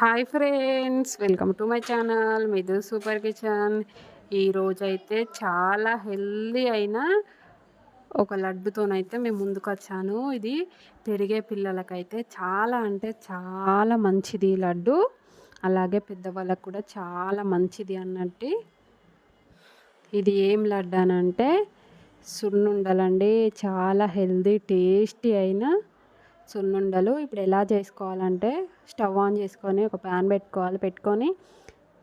Hi friends welcome to my channel Midu super kitchen ఈరోజైతే చాలా healthy అయిన ఒక లడ్డుతోనైతే మేము ముందుకు వచ్చాను ఇది పెరిగే పిల్లలకైతే చాలా అంటే చాలా మంచిది లడ్డు. అలాగే పెద్దవాళ్ళకు కూడా చాలా మంచిది అన్నట్టు. ఇది ఏం లడ్డు అని అంటే సున్నుండలండి చాలా హెల్దీ టేస్టీ అయిన సున్నుండలు ఇప్పుడు ఎలా చేసుకోవాలంటే స్టవ్ ఆన్ చేసుకొని ఒక ప్యాన్ పెట్టుకోవాలి పెట్టుకొని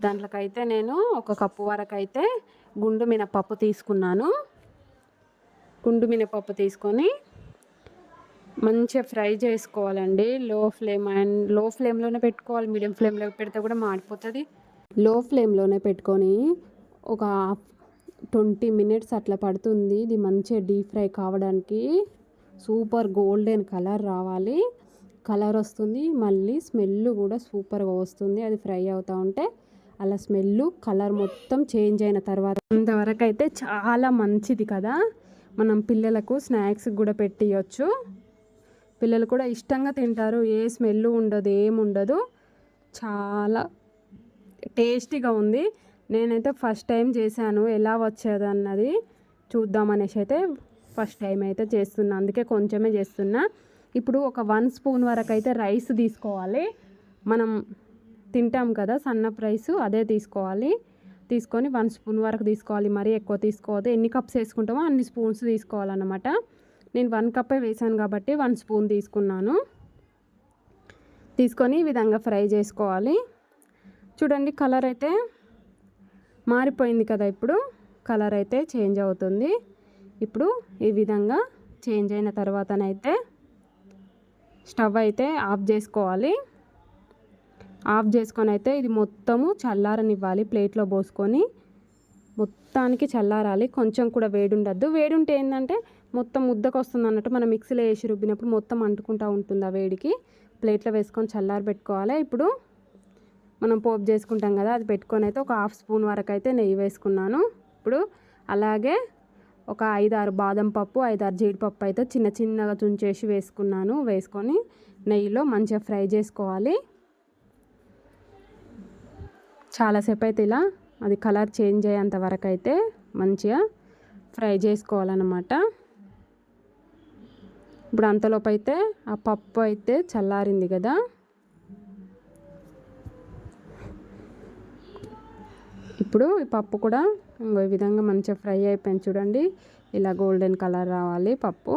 దాంట్లోకైతే నేను ఒక కప్పు వరకు అయితే గుండు మినపప్పు తీసుకున్నాను. గుండు మినపప్పు తీసుకొని మంచిగా ఫ్రై చేసుకోవాలండి. లో ఫ్లేమ్ అండ్లో ఫ్లేమ్లోనే పెట్టుకోవాలి. మీడియం ఫ్లేమ్లో పెడితే కూడా మాడిపోతుంది. లో ఫ్లేమ్లోనే పెట్టుకొని ఒక ట్వంటీ మినిట్స్ అట్లా పడుతుంది. ఇది మంచిగా డీప్ ఫ్రై కావడానికి సూపర్ గోల్డెన్ కలర్ రావాలి. కలర్ వస్తుంది మళ్ళీ స్మెల్ కూడా సూపర్గా వస్తుంది. అది ఫ్రై అవుతూ ఉంటే అలా స్మెల్ కలర్ మొత్తం చేంజ్ అయిన తర్వాత అంతవరకు అయితే చాలా మంచిది కదా. మనం పిల్లలకు స్నాక్స్ కూడా పెట్టియచ్చు. పిల్లలు కూడా ఇష్టంగా తింటారు. ఏ స్మెల్ ఉండదు ఏముండదు చాలా టేస్టీగా ఉంది. నేనైతే ఫస్ట్ టైం చేశాను. ఎలా వచ్చేది అన్నది చూద్దామనేసి అయితే ఫస్ట్ టైం అయితే చేస్తున్నా. అందుకే కొంచెమే చేస్తున్నా. ఇప్పుడు ఒక వన్ స్పూన్ వరకు అయితే రైస్ తీసుకోవాలి. మనం తింటాం కదా సన్నపు రైస్ అదే తీసుకోవాలి. తీసుకొని వన్ స్పూన్ వరకు తీసుకోవాలి. మరీ ఎక్కువ తీసుకోవద్దు. ఎన్ని కప్స్ వేసుకుంటామో అన్ని స్పూన్స్ తీసుకోవాలన్నమాట. నేను వన్ కప్పే వేసాను కాబట్టి వన్ స్పూన్ తీసుకున్నాను. తీసుకొని ఈ విధంగా ఫ్రై చేసుకోవాలి. చూడండి కలర్ అయితే మారిపోయింది కదా ఇప్పుడు. కలర్ అయితే చేంజ్ అవుతుంది. ఇప్పుడు ఈ విధంగా చేంజ్ అయిన తర్వాతనైతే స్టవ్ అయితే ఆఫ్ చేసుకోవాలి. ఆఫ్ చేసుకొని అయితే ఇది మొత్తము చల్లారనివ్వాలి ప్లేట్లో పోసుకొని. మొత్తానికి చల్లారాలి కొంచెం కూడా వేడి ఉండద్దు వేడి ఉంటే ఏంటంటే మొత్తం ముద్దకు వస్తుంది అన్నట్టు మనం మిక్సీలో వేసి రుబ్బినప్పుడు మొత్తం అంటుకుంటూ ఉంటుంది ఆ వేడికి. ప్లేట్లో వేసుకొని చల్లారి పెట్టుకోవాలి. ఇప్పుడు మనం పోపు చేసుకుంటాం కదా అది పెట్టుకొని అయితే ఒక హాఫ్ స్పూన్ వరకు అయితే నెయ్యి వేసుకున్నాను. ఇప్పుడు అలాగే ఒక ఐదారు బాదం పప్పు ఐదారు జీడిపప్పు అయితే చిన్న చిన్నగా తుంచేసి వేసుకున్నాను. వేసుకొని నెయ్యిలో మంచిగా ఫ్రై చేసుకోవాలి. చాలాసేపు అయితే ఇలా అది కలర్ చేంజ్ అయ్యేంత వరకు అయితే మంచిగా ఫ్రై చేసుకోవాలన్నమాట. ఇప్పుడు అంతలోపు అయితే ఆ పప్పు అయితే చల్లారింది కదా. ఇప్పుడు ఈ పప్పు కూడా ఈ విధంగా మంచిగా ఫ్రై అయిపోయింది చూడండి. ఇలా గోల్డెన్ కలర్ రావాలి పప్పు.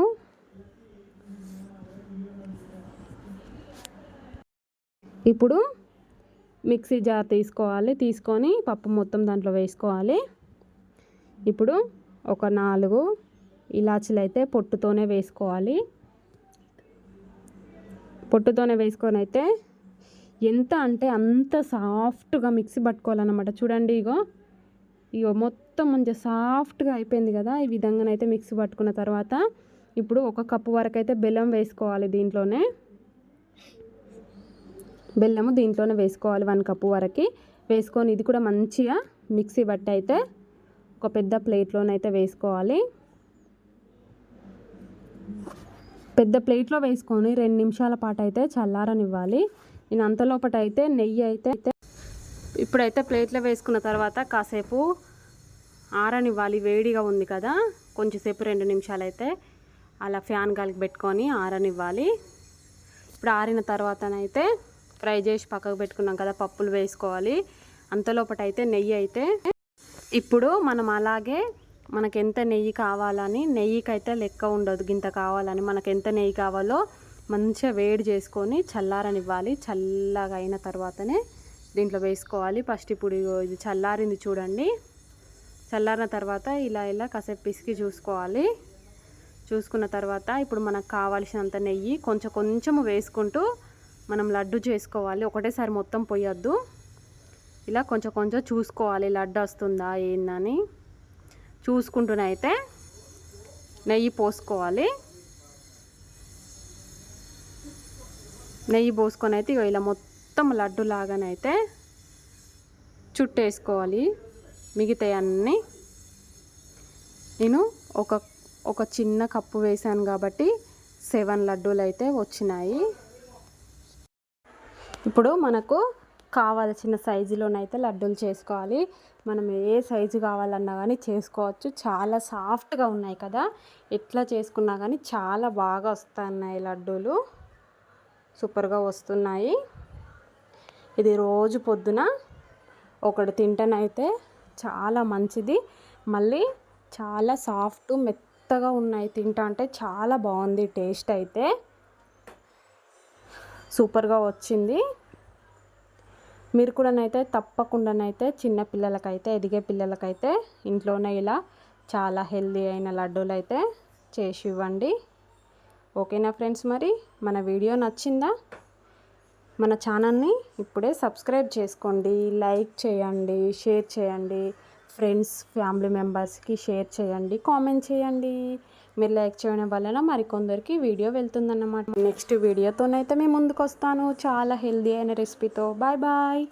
ఇప్పుడు మిక్సీ జార్ తీసుకోవాలి. తీసుకొని పప్పు మొత్తం దాంట్లో వేసుకోవాలి. ఇప్పుడు ఒక నాలుగు ఇలాచీలు అయితే పొట్టుతోనే వేసుకోవాలి. పొట్టుతోనే వేసుకొని అయితే ఎంత అంటే అంత సాఫ్ట్గా మిక్సీ పట్టుకోవాలన్నమాట. చూడండి ఇగో. ఇగో మొత్తం మంచిగా సాఫ్ట్గా అయిపోయింది కదా ఈ విధంగానైతే మిక్సీ పట్టుకున్న తర్వాత ఇప్పుడు ఒక కప్పు వరకు అయితే బెల్లం వేసుకోవాలి దీంట్లోనే. బెల్లము దీంట్లోనే వేసుకోవాలి వన్ కప్పు వరకు. వేసుకొని ఇది కూడా మంచిగా మిక్సీ బట్టి అయితే ఒక పెద్ద ప్లేట్లోనైతే వేసుకోవాలి. పెద్ద ప్లేట్లో వేసుకొని రెండు నిమిషాల పాటు అయితే చల్లారనివ్వాలి. నేను అంతలోపట అయితే నెయ్యి అయితే ఇప్పుడైతే ప్లేట్లో వేసుకున్న తర్వాత కాసేపు ఆరనివ్వాలి వేడిగా ఉంది కదా. కొంచెంసేపు రెండు నిమిషాలు అయితే అలా ఫ్యాన్ గాలికి పెట్టుకొని ఆరనివ్వాలి. ఇప్పుడు ఆరిన తర్వాతనైతే ఫ్రై చేసి పక్కకు పెట్టుకున్నాం కదా పప్పులు వేసుకోవాలి. అంతలోపట అయితే నెయ్యి అయితే ఇప్పుడు మనం అలాగే మనకు ఎంత నెయ్యి కావాలని నెయ్యికి అయితే లెక్క ఉండదు గింత కావాలని మనకు ఎంత నెయ్యి కావాలో మంచిగా వేడి చేసుకొని చల్లారనివ్వాలి. చల్లగా అయిన తర్వాతనే దీంట్లో వేసుకోవాలి. ఫస్ట్ ఇప్పుడు ఇది చల్లారింది చూడండి. చల్లారిన తర్వాత ఇలా ఇలా కాసేపు పిసికి చూసుకోవాలి. చూసుకున్న తర్వాత ఇప్పుడు మనకు కావాల్సినంత నెయ్యి కొంచెం కొంచెం వేసుకుంటూ మనం లడ్డు చేసుకోవాలి. ఒకటేసారి మొత్తం పోయొద్దు. ఇలా కొంచెం కొంచెం చూసుకోవాలి. లడ్డు వస్తుందా ఏందని. చూసుకుంటూనైతే నెయ్యి పోసుకోవాలి. నెయ్యి పోసుకొని అయితే ఇలా మొత్తం మొత్తం లడ్డు లాగానైతే చుట్టేసుకోవాలి. మిగతాయి అన్నీ నేను ఒక ఒక చిన్న కప్పు వేసాను కాబట్టి సెవెన్ లడ్డూలు అయితే వచ్చినాయి. ఇప్పుడు మనకు కావాల్సిన సైజులోనైతే లడ్డూలు చేసుకోవాలి. మనం ఏ సైజు కావాలన్నా కానీ చేసుకోవచ్చు. చాలా సాఫ్ట్గా ఉన్నాయి కదా. ఎట్లా చేసుకున్నా కానీ చాలా బాగా వస్తున్నాయి లడ్డూలు. సూపర్గా వస్తున్నాయి. ఇది రోజు పొద్దున ఒకటి తింటేనైతే చాలా మంచిది. మళ్ళీ చాలా సాఫ్ట్ మెత్తగా ఉన్నాయి తింటా అంటే చాలా బాగుంది టేస్ట్ అయితే. సూపర్గా వచ్చింది. మీరు కూడానైతే తప్పకుండానైతే చిన్న పిల్లలకైతే ఎదిగే పిల్లలకైతే ఇంట్లోనే ఇలా చాలా హెల్దీ అయిన లడ్డూలు అయితే చేసి ఇవ్వండి. ఓకేనా ఫ్రెండ్స్ మరి? మన వీడియో నచ్చిందా? మన ఛానల్ని ఇప్పుడే సబ్స్క్రైబ్ చేసుకోండి లైక్ చేయండి షేర్ చేయండి ఫ్రెండ్స్ ఫ్యామిలీ మెంబర్స్కి షేర్ చేయండి కామెంట్ చేయండి. మీరు లైక్ చేయడం వలన మరికొందరికి వీడియో వెళ్తుందన్నమాట. నెక్స్ట్ వీడియోతోనైతే మేము ముందుకు వస్తాను చాలా హెల్దీ అయిన రెసిపీతో. Bye bye.